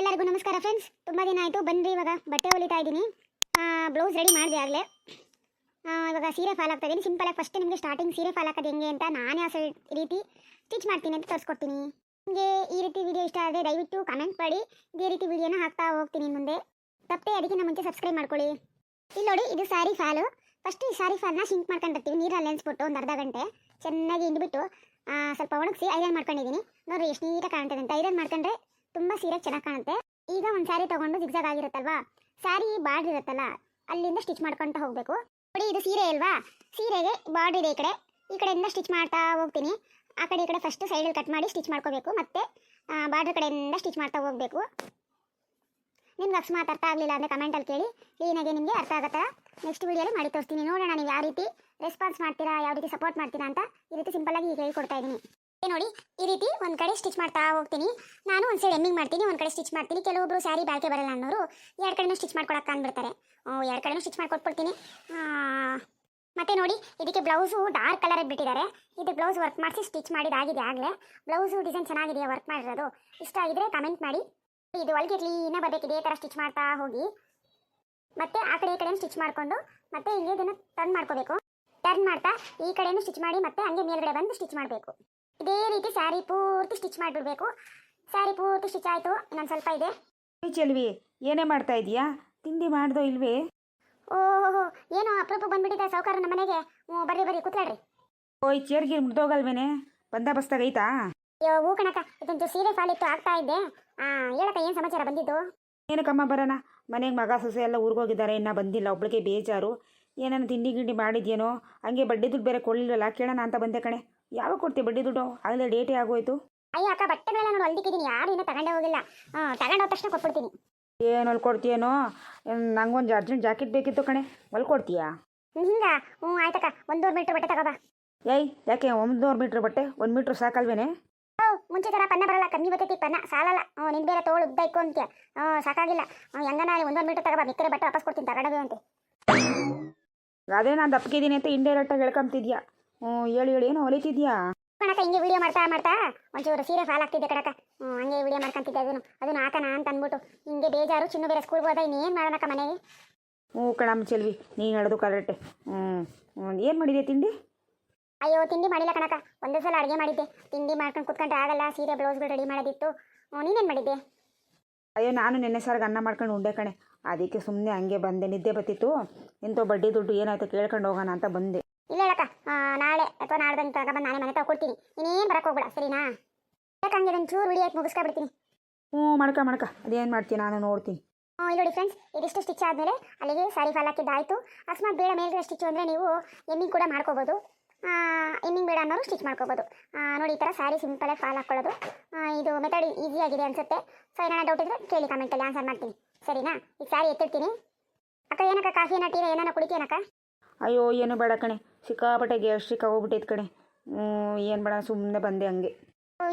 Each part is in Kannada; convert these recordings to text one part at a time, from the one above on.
ಎಲ್ಲರಿಗೂ ನಮಸ್ಕಾರ ಫ್ರೆಂಡ್ಸ್ ತುಂಬ ದಿನ ಆಯಿತು ಬಂದ್ರಿ ಇವಾಗ. ಬಟ್ಟೆ ಹೊಲಿತಾ ಇದ್ದೀನಿ. ಬ್ಲೌಸ್ ರೆಡಿ ಮಾಡಿದೆ ಆಗಲೇ. ಇವಾಗ ಸೀರೆ ಫಾಲ್ ಆಗ್ತಾ ಇದ್ದೀನಿ ಸಿಂಪಲಾಗಿ ಫಸ್ಟ್ ನಿಮಗೆ ಸ್ಟಾರ್ಟಿಂಗ್ ಸೀರೆ ಫಾಲ್ ಹಾಕೋದು ಹೆಂಗೆ ಅಂತ ನಾನೇ ಈ ರೀತಿ ಸ್ಟಿಚ್ ಮಾಡ್ತೀನಿ ಅಂತ ತೋರಿಸ್ಕೊಡ್ತೀನಿ. ನಿಮಗೆ ಈ ರೀತಿ ವಿಡಿಯೋ ಇಷ್ಟ ಆದರೆ ದಯವಿಟ್ಟು ಕಮೆಂಟ್ ಮಾಡಿ. ಇದೇ ರೀತಿ ವಿಡಿಯೋನ ಹಾಕ್ತಾ ಹೋಗ್ತೀನಿ ಮುಂದೆ. ತಪ್ಪೇ ಅದಕ್ಕಿಂತ ಮುಂಚೆ ಸಬ್ಸ್ಕ್ರೈಬ್ ಮಾಡ್ಕೊಳ್ಳಿ. ಇಲ್ಲಿ ನೋಡಿ, ಇದು ಸ್ಯಾರಿ ಫಾಲು ಫಸ್ಟ್ ಈ ಸ್ಯಾರಿ ಫಾಲ್ನ ಶಿಂಕ್ ಮಾಡ್ಕೊಂಡಿರ್ತೀವಿ ನೀರಲ್ಲಿ ನೆನೆಸ್ಬಿಟ್ಟು ಒಂದು ಅರ್ಧ ಗಂಟೆ. ಚೆನ್ನಾಗಿ ಹಿಂಡ್ಬಿಟ್ಟು ಸ್ವಲ್ಪ ಒಣಗಿಸಿ ಐರನ್ ಮಾಡ್ಕೊಂಡಿದ್ದೀನಿ ನೋಡ್ರಿ ಎಷ್ಟು ನೀಟಾಗಿ ಕಾಣ್ತದೆ ಅಂತ. ಐರನ್ ಮಾಡ್ಕೊಂಡ್ರೆ ತುಂಬ ಸೀರೆ ಚೆನ್ನಾಗಿ ಕಾಣುತ್ತೆ. ಈಗ ಒಂದು ಸ್ಯಾರಿ ತೊಗೊಂಡು ಜಿಗ್ಜಾಗ್ ಆಗಿರುತ್ತಲ್ವಾ? ಸ್ಯಾರಿ ಬಾರ್ಡ್ರ್ ಇರುತ್ತಲ್ಲ, ಅಲ್ಲಿಂದ ಸ್ಟಿಚ್ ಮಾಡ್ಕೊತ ಹೋಗಬೇಕು. ನೋಡಿ, ಇದು ಸೀರೆ ಅಲ್ವಾ? ಸೀರೆಗೆ ಬಾರ್ಡ್ರ್ ಇದೆ ಈ ಕಡೆ. ಈ ಕಡೆಯಿಂದ ಸ್ಟಿಚ್ ಮಾಡ್ತಾ ಹೋಗ್ತೀನಿ. ಆ ಕಡೆ ಈ ಕಡೆ ಫಸ್ಟ್ ಸೈಡಲ್ಲಿ ಕಟ್ ಮಾಡಿ ಸ್ಟಿಚ್ ಮಾಡ್ಕೋಬೇಕು. ಮತ್ತೆ ಬಾರ್ಡ್ರ್ ಕಡೆಯಿಂದ ಸ್ಟಿಚ್ ಮಾಡ್ತಾ ಹೋಗಬೇಕು. ನಿಮ್ಗೆ ಅಕಸ್ಮಾತ್ ಅರ್ಥ ಆಗಲಿಲ್ಲ ಅಂದರೆ ಕಮೆಂಟಲ್ಲಿ ಕೇಳಿ. ಕ್ಲೀನಾಗಿ ನಿಮಗೆ ಅರ್ಥ ಆಗುತ್ತಾ? ನೆಕ್ಸ್ಟ್ ವೀಡಿಯೋಲಿ ಮಾಡಿ ತೋರಿಸ್ತೀನಿ. ನೋಡೋಣ ನೀವು ಯಾವ ರೀತಿ ರೆಸ್ಪಾನ್ಸ್ ಮಾಡ್ತೀರಾ, ಯಾವ ರೀತಿ ಸಪೋರ್ಟ್ ಮಾಡ್ತೀರಾ ಅಂತ ಈ ರೀತಿ ಸಿಂಪಲ್ ಆಗಿ ಹೇಳ್ಕೊಡ್ತಾ ಇದ್ದೀನಿ. ನೋಡಿ, ಈ ರೀತಿ ಒಂದು ಕಡೆ ಸ್ಟಿಚ್ ಮಾಡ್ತಾ ಹೋಗ್ತೀನಿ. ನಾನು ಒಂದು ಸೈಡ್ ಎಮ್ಮಿಂಗ್ ಮಾಡ್ತೀನಿ, ಒಂದು ಕಡೆ ಸ್ಟಿಚ್ ಮಾಡ್ತೀನಿ. ಕೆಲವೊಬ್ರು ಸ್ಯಾರಿ ಬಾಳ್ಕೆ ಬರಲ್ಲ ಅನ್ನೋರು ಎರಡು ಕಡೆನೂ ಸ್ಟಿಚ್ ಮಾಡ್ಕೊಳಕ್ಕೆ ಅಂದ್ಬಿಡ್ತಾರೆ ಎರಡು ಕಡೆನೂ ಸ್ಟಿಚ್ ಮಾಡ್ಕೊಟ್ಬಿಡ್ತೀನಿ. ಮತ್ತೆ ನೋಡಿ, ಇದಕ್ಕೆ ಬ್ಲೌಸು ಡಾರ್ಕ್ ಕಲರ್ ಬಿಟ್ಟಿದ್ದಾರೆ. ಇದು ಬ್ಲೌಸ್ ವರ್ಕ್ ಮಾಡಿಸಿ ಸ್ಟಿಚ್ ಮಾಡಿದಾಗಿದೆ ಆಗಲೇ. ಬ್ಲೌಸು ಡಿಸೈನ್ ಚೆನ್ನಾಗಿದೆಯಾ ವರ್ಕ್ ಮಾಡಿರೋದು? ಇಷ್ಟ ಆಗಿದ್ರೆ ಕಮೆಂಟ್ ಮಾಡಿ. ಇದು ಒಳಗೆ ಕ್ಲೀನಾಗಿ ಬರಬೇಕು, ಇದೇ ಥರ ಸ್ಟಿಚ್ ಮಾಡ್ತಾ ಹೋಗಿ. ಮತ್ತೆ ಆ ಕಡೆ ಈ ಕಡೆ ಸ್ಟಿಚ್ ಮಾಡಿಕೊಂಡು, ಮತ್ತೆ ಇಲ್ಲಿ ಇದನ್ನು ಟರ್ನ್ ಮಾಡ್ಕೋಬೇಕು. ಟರ್ನ್ ಮಾಡ್ತಾ ಈ ಕಡೆನೂ ಸ್ಟಿಚ್ ಮಾಡಿ ಮತ್ತೆ ಹಂಗೆ ಮೇಲ್ಗಡೆ ಬಂದು ಸ್ಟಿಚ್ ಮಾಡಬೇಕು. ಇದೇ ರೀತಿ ಸ್ಯಾರಿ ಪೂರ್ತಿ ಸ್ಟಿಚ್ ಮಾಡಿಬಿಡ್ಬೇಕು. ಸ್ಯಾರಿ ಪೂರ್ತಿ ಸ್ಟಿಚ್ ಆಯಿತು. ಇನ್ನೊಂದು ಸ್ವಲ್ಪ ಇದೆ. ಚೆಲ್ವಿ ಏನೇ ಮಾಡ್ತಾ ಇದೀಯಾ? ತಿಂಡಿ ಮಾಡ್ದೋ ಇಲ್ವೇ? ಓಹೋ ಏನೋ ಅಪರೂಪ ಬಂದ್ಬಿಟ್ಟಿದೆ ಸಾವುಕಾರ ನಮ್ಮ ಮನೆಗೆ. ಹ್ಞೂ ಬರ್ರಿ ಬರ್ರಿ ಕೂತ್ಕೊಳ್ರಿ. ಓಯ್ ಚೇರ್ಗೆ ಮುಗ್ದೋಗಲ್ವೇನೆ? ಬಂದಾಬಸ್ತಾಗ ಐತಾ? ಅಯ್ಯೋ ಹೂ ಕಣಕ ಇದೊಂದು ಸೀರೆ ಫಾಲಿತ್ತು ಆಗ್ತಾ ಇದ್ದೆ ಆ ಹೇಳಕ್ಕ ಏನು ಸಮಾಚಾರ ಬಂದಿದ್ದು? ಏನಕ್ಕಮ್ಮ ಬರೋಣ? ಮನೆಗೆ ಮಗ ಸೊಸೆ ಎಲ್ಲ ಊರಿಗೋಗಿದ್ದಾರೆ ಇನ್ನೂ ಬಂದಿಲ್ಲ. ಒಬ್ಳಿಗೆ ಬೇಜಾರು. ಏನಾನ ತಿಂಡಿ ಗಿಂಡಿ ಮಾಡಿದ್ಯೇನೋ? ಹಂಗೆ ಬಡ್ಡಿ ದುಡ್ಡು ಬೇರೆ ಕೊಡಲಿಲ್ಲ ಕೇಳೋಣ ಅಂತ ಬಂದೆ ಕಣೆ. ಯಾವಾಗ ಕೊಡ್ತೀವಿ ಬಡ್ಡಿ ದುಡ್ಡು? ಆಗಲೇ ಡೇಟೇ ಆಗೋಯ್ತು. ಅಯ್ಯ ಅಕ್ಕ ಬಟ್ಟೆಗಳೆಲ್ಲ ನಾನು ಹೊಲ್ದಿಕ್ಕಿದ್ದೀನಿ ಯಾರು ಇನ್ನೂ ತಗೊಂಡೇ ಹೋಗಿಲ್ಲ. ಹಾಂ ತಗೊಂಡೋದ ತಕ್ಷಣ ಕೊಟ್ಬಿಡ್ತೀನಿ. ಏನು ಹೊಲ್ಕೊಡ್ತೀಯೇನೋ ನಂಗೊಂದು ಅರ್ಜೆಂಟ್ ಜಾಕೆಟ್ ಬೇಕಿತ್ತು ಕಣೆ. ಹೊಲ್ಕೊಡ್ತೀಯಾ ಹಿಂಗ? ಹ್ಞೂ ಆಯ್ತಕ್ಕ ಒಂದೂವರೆ ಮೀಟ್ರ್ ಬಟ್ಟೆ ತಗೋಬಾ ಏಯ್ ಯಾಕೆ ಒಂದೂವರೆ ಮೀಟ್ರ್ ಬಟ್ಟೆ? ಒಂದು ಮೀಟ್ರ್ ಸಾಕಲ್ವೇನೆ? ಓ ಮುಂಚೆ ಥರ ಪನ್ನ ಬರಲ್ಲ ಕಮ್ಮಿ ಬರ್ತೈತಿ ಪನ್ನ ಸಾಲಲ್ಲ. ಹ್ಞೂ ನಿನ್ ಬೇರೆ ತೋಳು ಉದ್ದ ಇಕ್ಕೊಂತೀಯ ಹ್ಞೂ ಸಾಕಾಗಿಲ್ಲ. ಹೆಂಗನ ಒಂದೊಂದು ಮೀಟ್ರ್ ತಗೋಬಾ ಬಿಕ್ಕರೆ ಬಟ್ಟೆ ವಾಪಸ್ ಕೊಡ್ತೀನಿ. ತಗೊಂಡೋದು ಅಂತೆ. ಅದೇ ನಾನು ದಪ್ಪಗಿದ್ದೀನಿ ಅಂತ ಇಂಡೈರೆಕ್ಟಾಗಿ ಹೇಳ್ಕೊಂತಿದ್ಯಾ ಹ್ಞೂ ಹೇಳಿ ಹೇಳಿ ಏನೋ ಹೊಲಿತಿದ್ಯಾ? ಕಣಕ ಹಿಂಗೆ ವಿಡಿಯೋ ಮಾಡ್ತಾ ಮಾಡ್ತಾ ಒಂಚೂರು ಸೀರೆ ಫಾಲ್ ಆಗ್ತಿದ್ದೆ ಕಣಕ ಹ್ಞೂ ಹಂಗೆ ವಿಡಿಯೋ ಮಾಡ್ಕೊಂತಿದ್ದೆ ಅದನ್ನು ಅದನ್ನು ಹಾಕೋಣ ಅಂತ ಅಂದ್ಬಿಟ್ಟು. ಹಿಂಗೆ ಬೇಜಾರು ಚಿನ್ನು ಬೇರೆ ಸ್ಕೂಲ್ಗೆ ಹೋದ ಇನ್ನೇನು ಮಾಡೋಣಕ್ಕ ಮನೆಗೆ? ಹ್ಞೂ ಕಣಮ್ಮ ಚೆಲ್ವಿ ನೀನು ಹೇಳೋದು ಕರೆಕ್ಟೆ ಹ್ಞೂ ಏನು ಮಾಡಿದೆ ತಿಂಡಿ? ಅಯ್ಯೋ ತಿಂಡಿ ಮಾಡಿಲ್ಲ ಕಣಕ ಒಂದೇ ಸಲ ಅಡುಗೆ ಮಾಡಿದ್ದೆ. ತಿಂಡಿ ಮಾಡ್ಕೊಂಡು ಕುತ್ಕೊಂಡ್ರೆ ಆಗಲ್ಲ ಸೀರೆ ಬ್ಲೌಸ್ಗಳು ರೆಡಿ ಮಾಡೋದಿತ್ತು. ಹ್ಞೂ ನೀನೇನು ಮಾಡಿದ್ದೆ? ಅಯ್ಯೋ ನಾನು ನಿನ್ನೆ ಸಾರಿಗೆ ಅನ್ನ ಮಾಡ್ಕೊಂಡು ಉಂಡೆ ಕಣೆ. ಅದಕ್ಕೆ ಸುಮ್ಮನೆ ಹಂಗೆ ಬಂದೆ. ನಿದ್ದೆ ಬತ್ತಿತ್ತು ಇಂಥ ಬಡ್ಡಿ ದುಡ್ಡು ಏನಾಯ್ತು ಕೇಳ್ಕೊಂಡು ಹೋಗೋಣ ಅಂತ ಬಂದೆ. ಇಲ್ಲ ಹೇಳಕ್ಕ ನಾಳೆ ಅಥವಾ ನಾಡ್ದಂಗೆ ತಗೊಂಡ್ಬಂದು ನಾನೇ ಮನೆ ತಗೊಳ್ತೀನಿ ಇನ್ನೇನು ಬರಕ್ಕೆ ಹೋಗ್ಬೇಡ ಸರಿನಾ? ಯಾಕಂಗೆ ಒಂದು ಚೂರು ವಿಡಿಯೋ ಮುಗಿಸ್ಕೊಬಿಡ್ತೀನಿ ಹ್ಞೂ ಮಾಡ್ಕ ಮಾಡ್ಕ ಅದೇನು ಮಾಡ್ತೀನಿ ನಾನು ನೋಡ್ತೀನಿ. ಹ್ಞೂ ಇಲ್ಲಿ ನೋಡಿ ಫ್ರೆಂಡ್ಸ್ ಇದಿಷ್ಟು ಸ್ಟಿಚ್ ಆದಮೇಲೆ ಅಲ್ಲಿಗೆ ಸಾರಿ ಫಾಲ್ ಹಾಕಿದ್ದಾಯಿತು. ಅಕಸ್ಮಾತ್ ಬೇಡ ಮೇಲ್ಗಡೆ ಸ್ಟಿಚ್ ಅಂದರೆ ನೀವು ಎಮ್ಮಿಂಗ್ ಕೂಡ ಮಾಡ್ಕೋಬೋದು. ಎಮ್ಮಿಂಗ್ ಬೇಡ ಅನ್ನೋರು ಸ್ಟಿಚ್ ಮಾಡ್ಕೋಬೋದು. ನೋಡಿ ಈ ಥರ ಸ್ಯಾರಿ ಸಿಂಪಲಾಗಿ ಫಾಲ್ ಹಾಕ್ಕೊಳ್ಳೋದು ಇದು ಮೆಥಡ್ ಈಸಿಯಾಗಿದೆ ಅನಿಸುತ್ತೆ. ಸೊ ಏನಾರ ಡೌಟ್ ಇದ್ದರೆ ಕೇಳಿ ಕಮೆಂಟಲ್ಲಿ ಆನ್ಸರ್ ಮಾಡ್ತೀನಿ. ಸರಿನಾ? ಈಗ ಸಾರಿ ಎತ್ತಿಡ್ತೀನಿ. ಅಕ್ಕ ಏನಕ್ಕ ಕಾಫಿನ ಟೀನ ಏನಾನ ಕುಡಿತೀನಕ್ಕ ಅಯ್ಯೋ ಏನು ಬೇಡ ಕಣೆ. ಸಿಕ್ಕಾಪಟ್ಟೆ ಗ್ಯಾಸ್ಟ್ರಿಕ್ ಆಗೋಗ್ಬಿಟ್ಟೈತೆ ಕಣೆ. ಹ್ಞೂ ಏನು ಬೇಡ ಸುಮ್ಮನೆ ಬಂದೆ ಹಂಗೆ.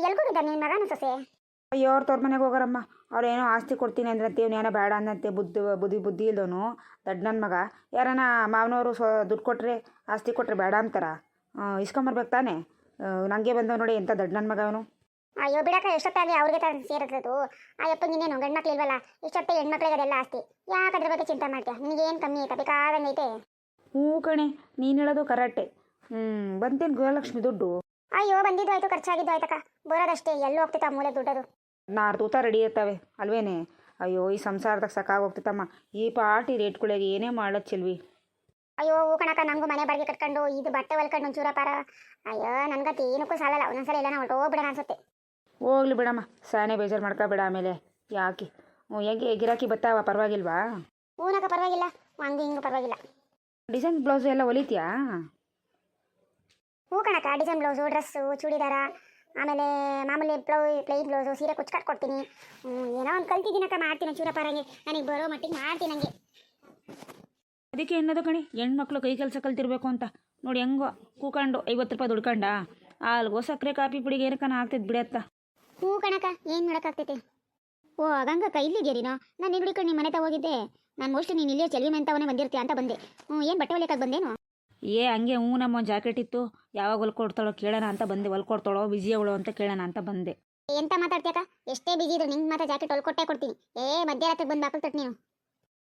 ಎಲ್ಗೋಗಿದ್ದ ನಿನ್ನ ಮಗನ ಸೊಸೆ? ಅಯ್ಯೋ ಅವ್ರ ತೋರ್ ಮನೆಗೆ ಹೋಗೋರಮ್ಮ. ಅವ್ರೇನೋ ಆಸ್ತಿ ಕೊಡ್ತೀನಿ ಅಂದ್ರಂತೆ ಏನೋ ಬೇಡ ಅಂದಂತೆ ಬುದ್ಧಿ ಬುದ್ಧಿ ಬುದ್ಧಿ ಇಲ್ದವನು ದಡ್ಡ ನನ್ನ ಮಗ. ಯಾರನ ಮಾವನವರು ಸ್ವ ದುಡ್ಡು ಕೊಟ್ಟರೆ ಆಸ್ತಿ ಕೊಟ್ಟರೆ ಬೇಡ ಅಂತಾರ? ಇಸ್ಕೊಂಬರ್ಬೇಕು ತಾನೆ? ನನಗೆ ಬಂದವ ನೋಡಿ ಎಂಥ ದಡ್ಡ ನನ್ನ ಮಗ ಅವನು. ಅಯ್ಯೋ ಬಿಡಕ್ಕ ಎಷ್ಟೊತ್ತಾಗಿ ಅವ್ರಿಗೆ ತಾನು ಸೇರಿರೋದು ಅಯ್ಯಪ್ಪ ನಿನ್ನೆ ನಮ್ ಗಂಡ್ಮಕ್ಳು ಇಲ್ವಲ್ಲ? ಇಷ್ಟೊತ್ತೆ ಹೆಣ್ಮಕ್ಳಿಗೆ ಅದೆಲ್ಲ ಆಸ್ತಿ. ಯಾಕೆ ಅದ್ರ ಬಗ್ಗೆ ಚಿಂತೆ ಮಾಡ್ತೀಯ? ನಿನಗೇನು ಕಮ್ಮಿ ಐತೆ ಬೇಕಾದಂಗೆ ಐತೆ? ಹ್ಞೂ ಕಣೆ ನೀನು ಹೇಳೋದು ಕರಾಟೆ ಹ್ಞೂ ಬಂತೇನು ಗೃಹಲಕ್ಷ್ಮಿ ದುಡ್ಡು? ಅಯ್ಯೋ ಬಂದಿದ್ದು ಆಯ್ತು ಖರ್ಚಾಗಿದ್ದು ಆಯ್ತಕ್ಕ. ಬರೋದಷ್ಟೇ ಎಲ್ಲೂ ಹೋಗ್ತಿತ್ತ ಮೂಲೆ ದುಡ್ಡದು. ನಾರು ತೂತ ರೆಡಿ ಇರ್ತಾವೆ ಅಲ್ವೇನೆ? ಅಯ್ಯೋ ಈ ಸಂಸಾರದಾಗ ಸಾಕಾಗೋಗ್ತೈತಮ್ಮ ಈ ಪಾರ್ಟಿ ರೇಟ್ಗಳಿಗೆ ಏನೇ ಮಾಡೋದು ಚೆಲ್ವಿ? ಅಯ್ಯೋ ಹೂ ಕಣಕ್ಕ ನಂಗೂ ಮನೆ ಬಾಡಿಗೆ ಕಟ್ಕೊಂಡು ಇದು ಬಟ್ಟೆ ಹೊಲ್ಕೊಂಡು ಒಂಚೂರ ಪಾರ. ಅಯ್ಯೋ ನನಗತ್ತೆ ಏನಕ್ಕೂ ಸಾಲಲ್ಲ. ಒಂದೊಂದ್ಸಲ ಎಲ್ಲ ಹೊರಟೋಗ್ಬಿಡೋಣ ಅನ್ಸುತ್ತೆ. ಹೋಗ್ಲಿ ಬಿಡಮ್ಮ. ಸಾನೆ ಬೇಜಾರು ಮಾಡ್ಕೊಬೇಡ ಆಮೇಲೆ. ಯಾಕೆ? ಹ್ಞೂ ಹೆಂಗೆ ಗಿರಾಕಿ ಬತ್ತಾವ ಪರವಾಗಿಲ್ವಾ? ಹೂನಕ್ಕ ಪರವಾಗಿಲ್ಲ. ಹಂಗೆ ಹಿಂಗೆ ಪರವಾಗಿಲ್ಲ. ಡಿಸೈನ್ ಬ್ಲೌಸ್ ಎಲ್ಲ ಹೊಲಿತೀಯಾ? ಹೂ ಕಣಕ್ಕ ಡಿಸೈನ್ ಬ್ಲೌಸು ಡ್ರೆಸ್ಸು ಚೂಡಿದಾರ ಆಮೇಲೆ ಮಾಮೂಲಿ ಬ್ಲೌ ಪ್ಲೈನ್ ಬ್ಲೌಸು ಸೀರೆ ಕುಚ್ಚು ಕಟ್ಕೊಡ್ತೀನಿ. ಏನೋ ಒಂದು ಕಲ್ತಿದ್ದೀನಕ್ಕ ಮಾಡ್ತೀನಿ ಚೂರ ಪರಂಗೆ ನನಗೆ ಬರೋ ಮಟ್ಟಿಗೆ ಮಾಡ್ತೀನಿ ನನಗೆ ಅದಕ್ಕೆ ಏನದು ಕಣಿ ಹೆಣ್ಮಕ್ಳು ಕೈ ಕೆಲಸ ಕಲ್ತಿರ್ಬೇಕು ಅಂತ. ನೋಡಿ ಹೆಂಗೋ ಕೂಕೊಂಡು ಐವತ್ತು ರೂಪಾಯಿ ದುಡ್ಕೊಂಡ ಅಲ್ಗೋ ಸಕ್ಕರೆ ಕಾಫಿ ಪುಡಿಗೆ ಏನಕ್ಕ ಆಗ್ತೈತೆ ಬಿಡತ್ತ. ಹ್ಞೂ ಕಣಕ ಏನು ನೋಡೋಕ್ಕಾಗ್ತೈತೆ ಓ ಆಗಂಗಕ್ಕ ಇಲ್ಲಿದ್ದೀರಿನೋ ನಾನು? ನಿನ್ನ ಹುಡುಕೊಂಡು ನಿಮ್ಮ ಮನೆ ತ ಹೋಗಿದ್ದೆ. ನಾನು ಮೋಸ್ಟ್ಲಿ ನೀನು ಇಲ್ಲೇ ಚೆಲ್ವಿ ಮೆಂತವನೇ ಬಂದಿರ್ತೀಯ ಅಂತ ಬಂದೆ. ಹ್ಞೂ ಏನು ಬಟ್ಟೆ ಹೊಲಿಯಕ್ಕಾಗಿ ಬಂದೇನು? ಏ ಹಂಗೆ ಹ್ಞೂ ನಮ್ಮ ಜಾಕೆಟ್ ಇತ್ತು. ಯಾವಾಗ ಹೊಲ್ಕೊಡ್ತಾಳೋ ಕೇಳೋಣ ಅಂತ ಬಂದೆ. ಹೊಲ್ಕೊಡ್ತಾಳೋ ಬಿಜಿ ಅವಳು ಅಂತ ಕೇಳೋಣ ಅಂತ ಬಂದೆ. ಎಂತ ಮಾತಾಡ್ತೀಯಕ್ಕ? ಎಷ್ಟೇ ಬಿಜಿ ಇದ್ರು ನಿಂಗೆ ಮಾತ್ರ ಜಾಕೆಟ್ ಹೊಲ್ಕೊಟ್ಟೆ ಕೊಡ್ತೀನಿ. ಏ ಮಧ್ಯರಾತ್ರಿಗೆ ಬಂದು ಬಾಕಲ್ ತಟ್ಟು ನೀನು.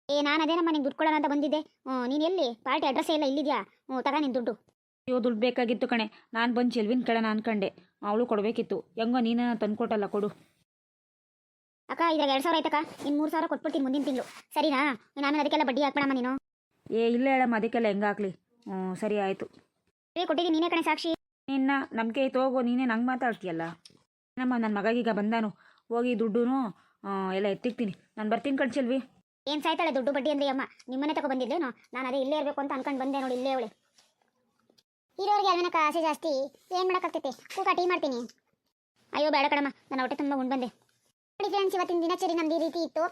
ಏ ನಾನು ಅದೇನಮ್ಮ ನಿಂಗೆ ದುಡ್ಡು ಕೊಡೋಣ ಅಂತ ಬಂದಿದ್ದೆ. ಹ್ಞೂ ನೀನು ಎಲ್ಲಿ? ಪಾರ್ಟಿ ಅಡ್ರೆಸ್ ಎಲ್ಲ ಇಲ್ಲಿದೆಯಾ? ಹ್ಞೂ ತಗ ನಿನ್ನ ದುಡ್ಡು. ಅಯ್ಯೋ ದುಡ್ಡು ಬೇಕಾಗಿತ್ತು ಕಣೆ. ನಾನು ಬಂದು ಚೆಲ್ವಿನ ಕೇಳೋಣ ಅನ್ಕಂಡೆ ಅವಳು ಕೊಡಬೇಕಿತ್ತು. ಹೆಂಗೋ ನೀನೇ ತಂದ್ಕೊಟ್ಟಲ್ಲ ಕೊಡು. ಅಕ್ಕ ಇದ್ರಾಗ ಎರಡು ಸಾವಿರ ಆಯ್ತಕ್ಕ. ಇನ್ನು ಮೂರು ಸಾವಿರ ಕೊಟ್ಬಿಡ್ತೀನಿ ಮುಂದಿನ ತಿಂಗಳು. ಸರಿನಾ? ನಾನು ಅದಕ್ಕೆಲ್ಲ ಬಡ್ಡಿ ಹಾಕ್ಬೇಡಮ್ಮ ನೀನು. ಏ ಇಲ್ಲ ಹೇಳಮ್ಮ ಅದಕ್ಕೆಲ್ಲ ಹೆಂಗೆ ಹಾಕ್ಲಿ? ಹ್ಞೂ ಸರಿ ಆಯಿತು. ಸರಿ ಕೊಟ್ಟಿದ್ದೀನಿ ನೀನೇ ಕಣೆ ಸಾಕ್ಷಿ. ನಿನ್ನ ನಂಬಿಕೆ ಇತ್ತು ಹೋಗು ನೀನೇ ನಂಗೆ ಮಾತಾಡ್ತೀಯಲ್ಲ? ಏನಮ್ಮ ನನ್ನ ಮಗಗೀಗ ಬಂದಾನು. ಹೋಗಿ ದುಡ್ಡು ಎಲ್ಲ ಎತ್ತಿಕ್ತೀನಿ ನಾನು ಬರ್ತೀನಿ ಕಣ್ಸಲ್ವಿ ಏನು ಸಾಯ್ತಾಳೆ ದುಡ್ಡು ಬಡ್ಡಿ ಅಂದ್ರೆ ಅಮ್ಮ? ನಿಮ್ಮನೆ ತಗೊ ಬಂದಿದ್ದೇನೋ ನಾನು ಅದೇ ಇಲ್ಲೇ ಇರಬೇಕು ಅಂತ ಅನ್ಕೊಂಡು ಬಂದೆ ನೋಡಿ ಇಲ್ಲೇ ಅವಳೆ. ಇರೋರಿಗೆ ಅಲ್ವನಕ್ಕ ಆಸೆ ಜಾಸ್ತಿ. ಏನು ಮಾಡೋಕ್ಕಾಗ್ತೈತೆ? ಕೂಕ ಟೀ ಮಾಡ್ತೀನಿ. ಅಯ್ಯೋ, ಬೇಡ ಕಣಮ್ಮ. ನಾನು ಹೊಟ್ಟೆ ತುಂಬ ಉಂಡು ಬಂದೆ. ನೋಡಿ ಫ್ರೆಂಡ್ಸ್ ಇವತ್ತಿನ ದಿನಚರಿ ನಮ್ದು ಈ ರೀತಿ ಇತ್ತು.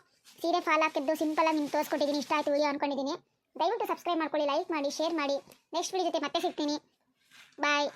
ಸೀರೆ ಫಾಲ್ ಹಾಕಿದ್ದು ಸಿಂಪಲ್ ಆಗಿ ನಿಮ್ಗೆ ತೋರಿಸ್ಕೊಟ್ಟಿದ್ದೀನಿ ಇಷ್ಟ ಆಯ್ತು ವಿಡಿಯೋ ಅನ್ಕೊಂಡಿದ್ದೀನಿ ದಯವಿಟ್ಟು ಸಬ್ಸ್ಕ್ರೈಬ್ ಮಾಡ್ಕೊಳ್ಳಿ ಲೈಕ್ ಮಾಡಿ ಶೇರ್ ಮಾಡಿ. ನೆಕ್ಸ್ಟ್ ವಿಡಿಯೋ ಜೊತೆ ಮತ್ತೆ ಸಿಗ್ತೀನಿ. ಬಾಯ್